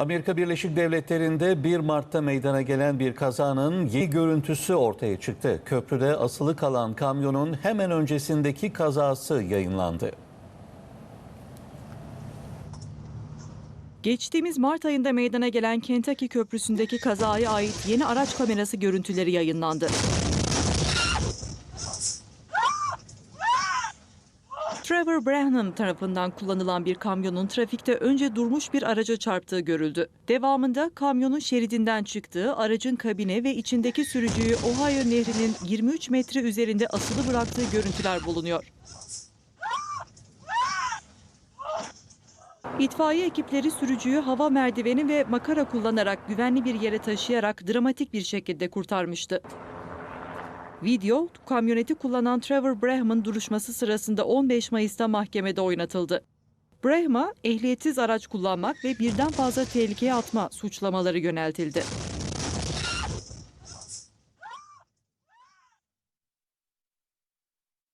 Amerika Birleşik Devletleri'nde 1 Mart'ta meydana gelen bir kazanın yeni görüntüsü ortaya çıktı. Köprüde asılı kalan kamyonun hemen öncesindeki kazası yayınlandı. Geçtiğimiz Mart ayında meydana gelen Kentucky Köprüsü'ndeki kazaya ait yeni araç kamerası görüntüleri yayınlandı. Trevor Branham tarafından kullanılan bir kamyonun trafikte önce durmuş bir araca çarptığı görüldü. Devamında kamyonun şeridinden çıktığı, aracın kabine ve içindeki sürücüyü Ohio Nehri'nin 23 metre üzerinde asılı bıraktığı görüntüler bulunuyor. İtfaiye ekipleri sürücüyü hava merdiveni ve makara kullanarak güvenli bir yere taşıyarak dramatik bir şekilde kurtarmıştı. Video, kamyoneti kullanan Trevor Braham'ın duruşması sırasında 15 Mayıs'ta mahkemede oynatıldı. Braham'a ehliyetsiz araç kullanmak ve birden fazla tehlikeye atma suçlamaları yöneltildi.